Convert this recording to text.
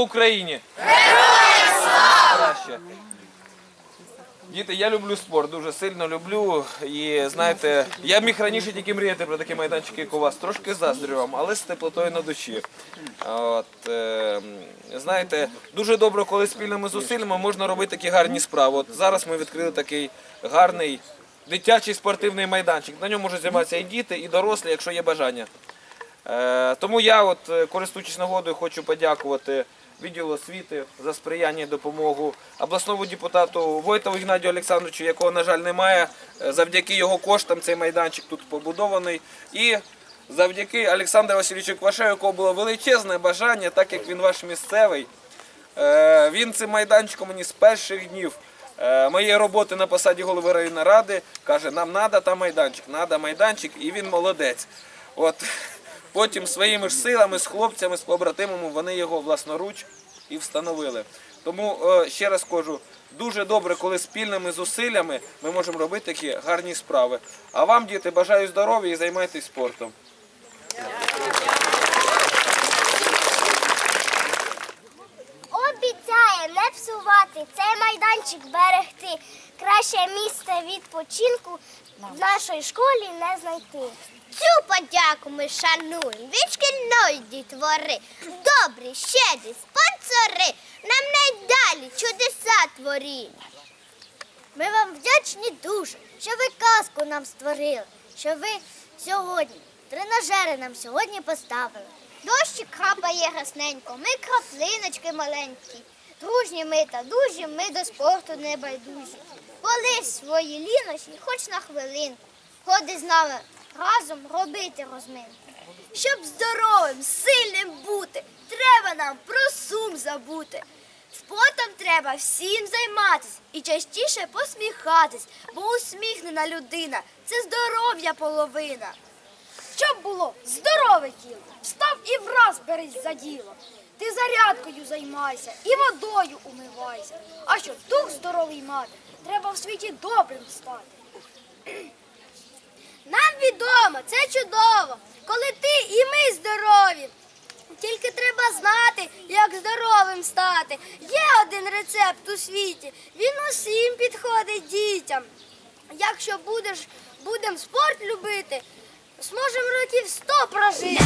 Україні! Героям слава! Діти, я люблю спорт, дуже сильно люблю. І знаєте, я міг раніше тільки мріяти про такі майданчики, як у вас. Трошки заздрю вам, але з теплотою на душі. От, е, знаєте, дуже добре, коли спільними зусиллями можна робити такі гарні справи. От зараз ми відкрили такий гарний дитячий спортивний майданчик. На ньому можуть займатися і діти, і дорослі, якщо є бажання. Е, Тому я, от, користуючись нагодою, хочу подякувати відділу освіти за сприяння і допомогу, обласному депутату Войтову Геннадію Олександровичу, якого, на жаль, немає. Е, Завдяки його коштам цей майданчик тут побудований. І завдяки Олександру Васильовичу Квашею, якого було величезне бажання, так як він ваш місцевий. Е, Він цим майданчиком мені з перших днів е, моєї роботи на посаді голови районної ради каже, нам треба там майданчик, треба майданчик, і він молодець. От потім своїми ж силами, з хлопцями, з побратимами вони його власноруч і встановили. Тому е, ще раз кажу, дуже добре, коли спільними зусиллями ми можемо робити такі гарні справи. А вам, діти, бажаю здоров'я і займайтесь спортом. Обіцяє не псувати, цей майданчик берегти. Краще місце відпочинку в нашій школі не знайти. Цю подяку ми шануємо від шкільної дітвори. Добрі, щедрі, спонсори, нам найдалі чудеса творіть. Ми вам вдячні дуже, що ви казку нам створили, що ви сьогодні тренажери нам сьогодні поставили. Дощик крапає ясненько, ми краплиночки маленькі. Дружні ми та дужі, ми до спорту не байдужі. Полиш свої лінощі хоч на хвилинку. Ходи з нами разом робити розминку. Щоб здоровим, сильним бути, треба нам про сум забути. Спортом треба всім займатись і частіше посміхатись, бо усміхнена людина це здоров'я половина. Щоб було здорове тіло, встав і враз берись за діло. Ти зарядкою займайся і водою умивайся. А щоб дух здоровий мати, треба в світі добрим стати. Нам відомо, це чудово, коли ти і ми здорові. Тільки треба знати, як здоровим стати. Є один рецепт у світі, він усім підходить дітям. Якщо будеш, будем спорт любити, зможемо років сто прожити.